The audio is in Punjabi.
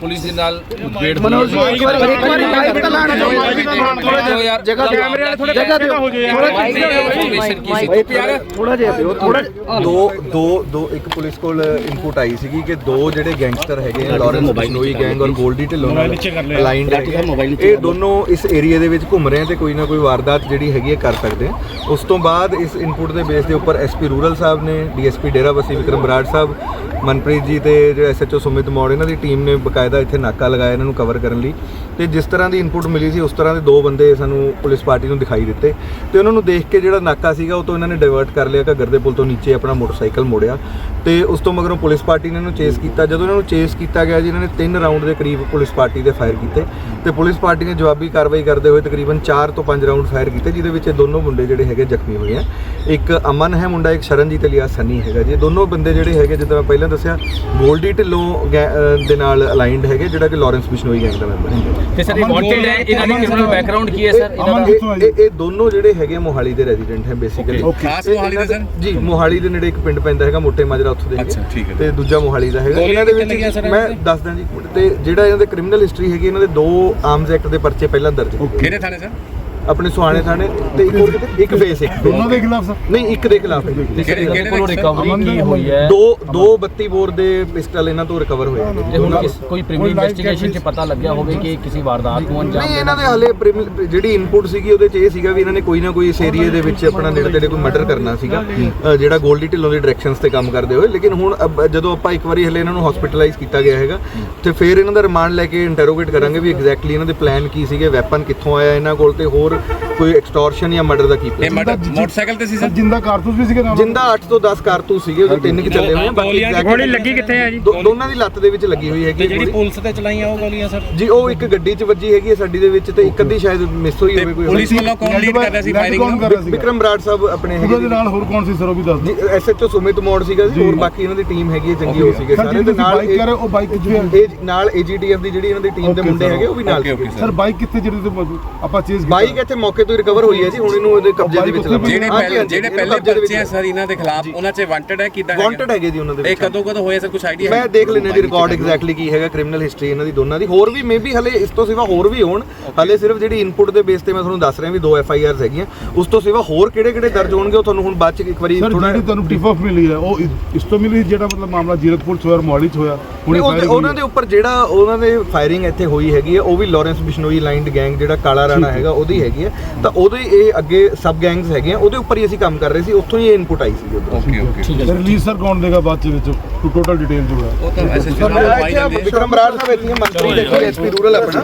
ਪੁਲਿਸ ਦੇ ਨਾਲ ਮੁਠਭੇੜ ਮਨੋਜ ਜੀ ਇੱਕ ਵਾਰੀ ਇੱਕ ਵਾਰੀ ਮਾਈਕ ਤਾਂ ਲਾਣ ਥੋੜਾ ਜਿਹਾ ਜਗ੍ਹਾ ਦਿਓ ਕੈਮਰੇ ਵਾਲੇ ਥੋੜਾ ਜਗ੍ਹਾ ਦਿਓ। ਕੀ ਸੀ ਥੋੜਾ ਜਿਹਾ ਦਿਓ ਥੋੜਾ ਦੋ ਦੋ ਦੋ ਇੱਕ ਪੁਲਿਸ ਕੋਲ ਇਨਪੁਟ ਆਈ ਸੀਗੀ ਕਿ ਦੋ ਜਿਹੜੇ ਗੈਂਗਸਟਰ ਹੈਗੇ ਨੇ ਲਾਰੈਂਸ ਬਿਸ਼ਨੋਈ ਗੈਂਗ ਔਰ ਗੋਲਡੀ ਢਿੱਲੋਂ ਨਾਲ ਅਲਾਈਨਡ ਹੈਗੇ ਇਹ ਦੋਨੋਂ ਇਸ ਏਰੀਆ ਦੇ ਵਿੱਚ ਘੁੰਮ ਰਹੇ ਆ ਤੇ ਕੋਈ ਨਾ ਕੋਈ ਵਾਰਦਾਤ ਜਿਹੜੀ ਹੈਗੀ ਹੈ ਕਰ ਸਕਦੇ ਆ। ਉਸ ਤੋਂ ਬਾਅਦ ਇਸ ਇਨਪੁਟ ਦੇ ਬੇਸ ਦੇ ਉੱਪਰ ਐਸਪੀ ਰੂਰਲ ਸਾਹਿਬ ਨੇ ਡੀਐਸਪੀ ਡੇਰਾ ਬਸੀ ਵਿਕਰਮ ਬਰਾੜ ਸਾਹਿਬ ਮਨਪ੍ਰੀਤ ਜੀ ਤੇ ਜਿਹੜਾ ਐਸਐਚਓ ਸੁਮਿਤ ਮੌੜ, ਇਹਨਾਂ ਦੀ ਟੀਮ ਨੇ ਬਕਾਇਦਾ ਇੱਥੇ ਨਾਕਾ ਲਗਾਇਆ ਇਹਨਾਂ ਨੂੰ ਕਵਰ ਕਰਨ ਲਈ। ਤੇ ਜਿਸ ਤਰ੍ਹਾਂ ਦੀ ਇਨਪੁਟ ਮਿਲੀ ਸੀ, ਉਸ ਤਰ੍ਹਾਂ ਦੇ ਦੋ ਬੰਦੇ ਸਾਨੂੰ ਪੁਲਿਸ ਪਾਰਟੀ ਨੂੰ ਦਿਖਾਈ ਦਿੱਤੇ। ਤੇ ਉਹਨਾਂ ਨੂੰ ਦੇਖ ਕੇ ਜਿਹੜਾ ਨਾਕਾ ਸੀਗਾ, ਉਹ ਤੋਂ ਇਹਨਾਂ ਨੇ ਡਾਇਵਰਟ ਕਰ ਲਿਆ, ਘੱਗਰ ਦੇ ਪੁਲ ਤੋਂ ਨੀਚੇ ਆਪਣਾ ਮੋਟਰਸਾਈਕਲ ਮੋੜਿਆ। ਤੇ ਉਸ ਤੋਂ ਮਗਰੋਂ ਪੁਲਿਸ ਪਾਰਟੀ ਨੇ ਇਹਨੂੰ ਚੇਸ ਕੀਤਾ। ਜਦੋਂ ਇਹਨਾਂ ਨੂੰ ਚੇਸ ਕੀਤਾ ਗਿਆ ਜੀ, ਇਹਨਾਂ ਨੇ ਤਿੰਨ ਰਾਉਂਡ ਦੇ ਕਰੀਬ ਪੁਲਿਸ ਪਾਰਟੀ ਦੇ ਫਾਇਰ ਕੀਤੇ। ਤੇ ਪੁਲਿਸ ਪਾਰਟੀ ਨੇ ਜਵਾਬੀ ਕਾਰਵਾਈ ਕਰਦੇ ਹੋਏ ਤਕਰੀਬਨ 4 ਤੋਂ 5 ਰਾਉਂਡ ਫਾਇਰ ਕੀਤੇ, ਜਿਹਦੇ ਵਿੱਚ ਇਹ ਦੋਨੋਂ ਮੁੰਡੇ ਜਿਹੜੇ ਹੈਗੇ ਜ਼ਖਮੀ ਹੋਏ ਆ। ਇੱਕ ਅਮਨ ਹੈ ਮੁੰਡਾ, ਇੱਕ ਸ਼ਰਨਜੀਤ ਅਲੀਆ ਸਨੀ ਹੈਗਾ ਜੀ। ਦੋਨੋਂ ਬੰਦੇ ਜਿਹੜੇ ਹੈਗੇ, ਜਿੱਦਾਂ ਮੈਂ ਪਹਿਲਾਂ ਦੱਸਿਆ ਗੋਲਡੀ ਢਿੱਲੋਂ ਗੈ- ਅਹ ਦੇ ਨਾਲ ਅਲਾਈਨਡ ਹੈਗੇ ਜਿਹੜਾ ਕਿ ਲਾਰੈਂਸ ਬਿਸ਼ਨੋਈ ਗੈਂਗ ਦਾ ਮੈਂਬਰ ਹੈ ਤੇ ਸਰ ਇਹ ਵਾਂਟਡ ਹੈ ਇਹਨਾਂ ਦੀ ਕ੍ਰਿਮੀਨਲ ਬੈਕਗ੍ਰਾਉਂਡ ਕੀ ਹੈ ਸਰ ਇਹਨਾਂ ਦਾ ਇਹ- ਇਹ ਇਹ ਦੋਨੋਂ ਜਿਹੜੇ ਹੈਗੇ ਮੋਹਾਲੀ ਦੇ ਰੈਜ਼ੀਡੈਂਟ ਹੈ ਬੇਸਿਕਲੀ ਖਾਸ ਮੋਹਾਲੀ ਦੇ ਸਰ? ਜੀ ਮੋਹਾਲੀ ਦੇ ਨੇੜੇ ਇੱਕ ਪਿੰਡ ਪੈਂਦਾ ਹੈਗਾ ਮੋਟੇ ਮਾਜਰਾ ਉੱਥੋਂ ਦੇ ਹੈਗੇ। ਅੱਛਾ, ਠੀਕ ਹੈ। ਤੇ ਦੂਜਾ ਮੋਹਾਲੀ ਦਾ ਹੈਗਾ ਦੇ ਕਿੱਥੇ ਲੱਗੀਆਂ ਵਿੱਚ ਸਰ ਮੈਂ ਦੇ? ਦੱਸਦਾ ਜੀ। ਤੇ ਜਿਹੜਾ ਇਹਨਾਂ ਦੇ ਕ੍ਰਿਮੀਨਲ ਹਿਸਟਰੀ ਹੈਗੀ ਇਹਨਾਂ ਦੇ ਦੋ ਆਰਮਸ ਐਕਟ ਦੇ ਪਰਚੇ ਪਹਿਲਾਂ ਦਰਜ ਨੇ। ਕਿਹੜੇ ਥਾਣੇ ਸਰ ਆਪਣੇ ਸੁਹਾਣੇ ਥਾਣੇ ਤੇ ਇੱਕ? ਇੱਕ ਫੇਸ ਇੱਕ ਦੋਨੋਂ ਦੇ ਖਿਲਾਫ ਸਰ। ਨਹੀਂ ਇੱਕ ਦੇ ਖਿਲਾਫ। ਦੇ ਕਿਹੜੇ- ਕੋਲੋਂ ਕਿਹੜੇ ਰਿਕਵਰੀ ਕੀ ਹੋਈ ਹੈ? ਦੋ ਦੋ 32 ਬੋਰ ਦੇ ਪਿਸਟਲ ਇਹਨਾਂ ਤੋਂ ਰਿਕਵਰ ਹੋਏ ਨੇ। ਤੇ ਹੁਣ ਕਿਸ ਕੋਈ ਪ੍ਰੀਮੀ ਇਨਵੈਸਟੀਗੇਸ਼ਨ 'ਚ ਪਤਾ ਲੱਗਿਆ ਹੋਵੇ ਕਿ ਕਿਸੇ ਵਾਰਦਾਤ ਨੂੰ ਅੰਜਾਮ ਨਹੀਂ ਇਹਨਾਂ ਦੇ ਹਾਲੇ ਜਿਹੜੀ ਇਨਪੁਟ ਸੀਗੀ ਉਹਦੇ ਚ ਇਹ ਸੀਗਾ ਵੀ ਇਹਨਾਂ ਨੇ ਕੋਈ ਨਾ ਕੋਈ ਇਸ ਏਰੀਏ ਦੇ ਵਿੱਚ ਆਪਣਾ ਨੇੜੇ ਤੇੜੇ ਕੋਈ ਮਰਡਰ ਕਰਨਾ ਸੀਗਾ। ਜਿਹੜਾ ਗੋਲਡੀ ਢਿੱਲੋਂ ਦੀ ਡਾਇਰੈਕਸ਼ਨਸ ਤੇ ਕੰਮ ਕਰਦੇ ਹੋਏ। ਲੇਕਿਨ ਹੁਣ ਜਦੋਂ ਆਪਾਂ ਇੱਕ ਵਾਰੀ ਹਲੇ ਇਹਨਾਂ ਨੂੰ ਹਸਪੀਟਲਾਈਜ਼ ਕੀਤਾ ਗਿਆ ਹੈਗਾ ਤੇ ਫਿਰ ਇਹਨਾਂ ਦਾ ਰਿਮਾਂਡ ਲੈ ਕੇ ਇੰਟਰੋਗੇਟ ਕਰਾਂਗੇ ਵੀ ਐਗਜ਼ੈਕਟਲੀ ਇਹਨਾਂ ਦੇ ਪਲਾਨ ਕੀ ਸੀਗੇ ਵੈਪਨ ਕਿੱਥੋਂ ਆਇਆ ਇਹਨਾਂ ਕੋਲ ਤੇ ਹੋਰ Ha ha ha! ਕੋਈ ਐਕਸਟੋਰਸ਼ਨ ਜਾਂ ਮਰਡਰ ਦਾ ਕੀ ਇਹ ਮਰਡਰ ਮੋਟਰਸਾਈਕਲ ਤੇ ਸੀ ਸਰ? ਜਿੰਦਾ ਕਾਰਤੂਸ ਵੀ ਸੀਗੇ ਨਾਲ? ਜਿੰਦਾ 8 ਤੋਂ 10 ਕਾਰਤੂਸ ਸੀਗੇ ਉਹਦੇ ਤਿੰਨ ਕਿ ਚੱਲੇ ਹੋਏ ਆ ਬਾਕੀ ਗੋਲੀਆਂ exact- ਗੋਲੀ ਲੱਗੀ ਕਿੱਥੇ ਹੈ ਜੀ? ਦੋ- ਦੋਨਾਂ ਦੀ ਲੱਤ ਦੇ ਵਿੱਚ ਲੱਗੀ ਹੋਈ ਹੈਗੀ ਜਿਹੜੀ ਗੋਲੀ। ਪੁਲਿਸ ਤੇ ਚਲਾਈਆਂ ਉਹ ਗੋਲੀਆਂ ਸਰ? ਜੀ ਉਹ ਇੱਕ ਗੱਡੀ 'ਚ ਵੱਜੀ ਹੈਗੀ ਹੈ ਸਾਡੀ ਦੇ ਵਿੱਚ ਤੇ ਇੱਕ ਅੱਧੀ ਸ਼ਾਇਦ ਮਿਸ ਹੋਈ ਤੇ ਹੋਵੇ ਕੋਈ ਪੁਲਿਸ ਵੱਲੋਂ ਕੌਣ ਲੀਡ ਕਰ ਰਿਹਾ ਸੀ ਫਾਇਰਿੰਗ ਕੌਣ ਕਰ ਰਿਹਾ ਸੀ ਵਿਕਰਮ ਬਰਾੜ ਸਾਹਿਬ ਆਪਣੇ ਉਹਦੇ ਹੈਗੇ ਨਾਲ ਹੋਰ ਕੌਣ ਸੀ ਸਰ ਉਹ ਵੀ ਦੱਸ ਜੀ ਐਸਐਚਓ ਸੁਮਿਤ ਮੋੜ ਸੀਗਾ ਜੀ ਹੋਰ ਬਾਕੀ ਇਹਨਾਂ ਦੀ ਟੀਮ ਹੈਗੀ ਹੈ ਚੰਗੀ ਹੋ। ਸੀਗੇ ਸਰ ਤੇ ਨਾਲ ਬਾਈਕ ਕਰ ਉਹ ਬਾਈਕ ਕਿੱਥੇ ਹੈ। ਇਹ ਨਾਲ ਏਜੀਟੀਐਫ ਦੀ ਜਿਹੜੀ ਇਹਨਾਂ ਦੀ ਟੀਮ ਦੇ Okay, ਮੁੰਡੇ sir. ਹੈਗੇ ਉਹ ਵੀ ਨਾਲ Okay, okay, ਸੀਗੇ। ਸਰ ਬਾਈਕ ਕਿੱਥੇ ਜਿਹੜੀ ਤੇ? ਆਪਾਂ ਚੇਜ਼ ਬਾਈਕ ਇੱਥੇ ਮੌਕੇ ਤੋਂ ਹੀ ਰਿਕਵਰ ਹੋਈ ਹੈ ਜੀ ਹੁਣ ਇਹਨੂੰ ਇਹਦੇ ਕਬਜ਼ੇ ਦੇ ਵਿੱਚ ਲੱਭੀ ਜਿਹੜੇ ਪਹਿਲੇ ਜਿਹੜੇ ਪਹਿਲੇ ਪਰਚੇ ਆ ਸਰ ਇਹਨਾਂ ਦੇ ਖਿਲਾਫ ਉਹਨਾਂ 'ਚ ਵਾਂਟਡ ਹੈ ਕਿਦਾਂ ਵਾਂਟਡ ਹੈਗੇ? ਜੀ ਉਹਨਾਂ ਦੇ ਇਹ ਵਿੱਚ। ਕਦੋਂ ਕਦੋਂ ਹੋਏ ਸਰ ਕੁਝ ਆਈਡੀਆ ਮੈਂ ਦੇਖ ਲੈਣਾ ਜੀ ਰਿਕਾਰਡ ਐਗਜ਼ੈਕਟਲੀ ਕੀ ਹੈਗਾ ਕ੍ਰਿਮੀਨਲ ਹਿਸਟਰੀ ਇਹਨਾਂ ਦੀ ਦੋਨਾਂ ਦੀ। ਹੋਰ ਵੀ ਮੇਬੀ ਹਲੇ ਇਸ ਤੋਂ ਸਿਵਾ ਹੋਰ ਵੀ ਹੋਣ। ਹਲੇ ਸਿਰਫ ਜਿਹੜੀ ਇਨਪੁਟ ਦੇ ਬੇਸ ਤੇ ਮੈਂ ਤੁਹਾਨੂੰ ਦੱਸ ਰਿਹਾ ਵੀ ਦੋ ਐਫ ਆਈ ਆਰਸ ਹੈਗੀਆਂ। ਉਸ ਤੋਂ ਸਿਵਾ ਹੋਰ ਕਿਹੜੇ ਕਿਹੜੇ ਦਰਜ ਹੋਣਗੇ ਉਹ ਤੁਹਾਨੂੰ ਹੁਣ ਬਾਅਦ ਚ ਇੱਕ ਵਾਰੀ ਸਰ ਥੋੜਾ ਜਿਹੜੀ ਤੁਹਾਨੂੰ ਟਿਪ ਆਫ ਮਿਲੀ ਹੈ ਉਹ ਇਸ- ਤੋਂ ਮਿਲੀ ਜਿਹੜਾ ਮਤਲਬ ਮਾਮਲਾ ਜੀਰਕਪੁਰ ਹੋਇਆ ਮੋਹਾਲੀ ਚ ਹੋਇਆ ਉਹਨਾਂ ਦੇ ਉੱਪਰ ਜਿਹੜਾ ਉਹਨਾਂ ਦੇ ਫਾਇਰਿੰਗ ਇੱਥੇ ਹੋਈ ਹੈਗੀ ਹੈ ਉਹ ਵੀ ਲਾਰੈਂਸ ਬਿਸ਼ਨੋਈ ਲਾਈਨਡ ਗੈਂਗ ਜਿਹੜਾ ਕਾਲਾ ਰਾਣਾ ਹੈਗਾ ਉਹਦੀ ਹੈਗੀ ਹੈ। ਤਾਂ ਉਹਦੇ ਇਹ ਅੱਗੇ ਸਬ ਗੈਂਗਸ ਹੈਗੇ ਆ ਉਹਦੇ ਉੱਪਰ ਹੀ ਅਸੀਂ ਕੰਮ ਕਰ ਰਹੇ ਸੀ ਉੱਥੋਂ ਹੀ ਇਹ ਇਨਪੁਟ ਆਈ ਸੀ ਉਧਰ ਓਕੇ ਓਕੇ ਠੀਕ ਹੈ ਹੈ ਰਿਲੀਜ਼ ਸਰ ਕੌਣ ਦੇਗਾ ਬਾਅਦ ਚ ਵਿੱਚ? ਟੋਟਲ ਡਿਟੇਲ ਜੁੜਾ ਉਹ ਤਾਂ ਐਸਐਸਪੀ ਜਾਂਦੇ ਆ। ਵਿਕਰਮ ਬਰਾੜ ਸਾਹਿਬ ਇੱਥੇ ਮੰਤਰੀ ਦੇਖੋ ਐਸਪੀ ਰੂਰਲ ਆਪਣਾ।